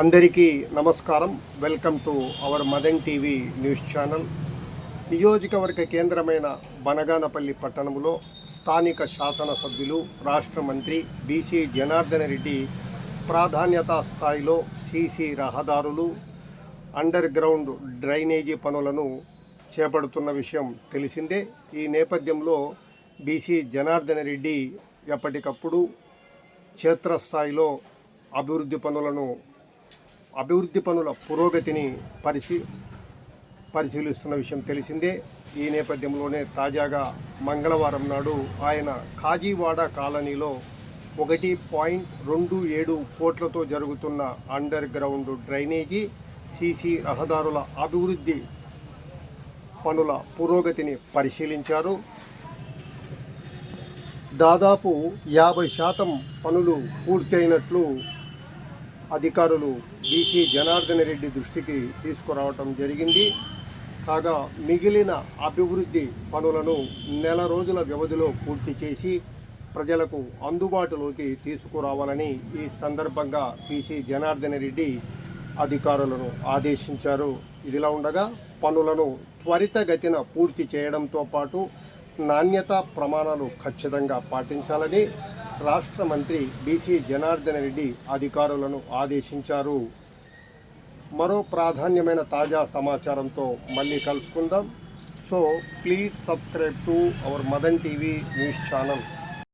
అందరికీ నమస్కారం. Welcome to our Madan TV news channel. నియోజకవర్గ కేంద్రమైన బనగానపల్లి పట్టణంలో స్థానిక శాసనసభ్యులు రాష్ట్ర మంత్రి బీసీ జనార్దన రెడ్డి ప్రాధాన్యతా స్థాయిలో సీసీ రహదారులు అండర్ గ్రౌండ్ డ్రైనేజీ పనులను చేపడుతున్న విషయం తెలిసిందే. ఈ నేపథ్యంలో బీసీ జనార్దన రెడ్డి ఎప్పటికప్పుడు క్షేత్రస్థాయిలో అభివృద్ధి పనులను అభివృద్ధి పనుల పురోగతిని పరిశీ పరిశీలిస్తున్న విషయం తెలిసిందే. ఈ నేపథ్యంలోనే తాజాగా మంగళవారం నాడు ఆయన కాజీవాడ కాలనీలో ఒకటి పాయింట్ రెండు ఏడు కోట్లతో జరుగుతున్న అండర్ గ్రౌండ్ డ్రైనేజీ సీసీ రహదారుల అభివృద్ధి పనుల పురోగతిని పరిశీలించారు. దాదాపు యాభై శాతం పనులు పూర్తయినట్లు అధికారులు బీసీ జనార్దన రెడ్డి దృష్టికి తీసుకురావటం జరిగింది. కాగా మిగిలిన అభివృద్ధి పనులను నెల రోజుల వ్యవధిలో పూర్తి చేసి ప్రజలకు అందుబాటులోకి తీసుకురావాలని ఈ సందర్భంగా బీసీ జనార్దన రెడ్డి అధికారులను ఆదేశించారు. ఇదిలా ఉండగా పనులను త్వరితగతిన పూర్తి చేయడంతో పాటు నాణ్యత ప్రమాణాలు ఖచ్చితంగా పాటించాలని రాష్ట్ర మంత్రి బీసీ జనార్దన రెడ్డి అధికారులను ఆదేశించారు. మరో ప్రాధాన్యమైన తాజా సమాచారంతో మళ్ళీ కలుసుకుందాం. So please subscribe to our Madan TV news channel.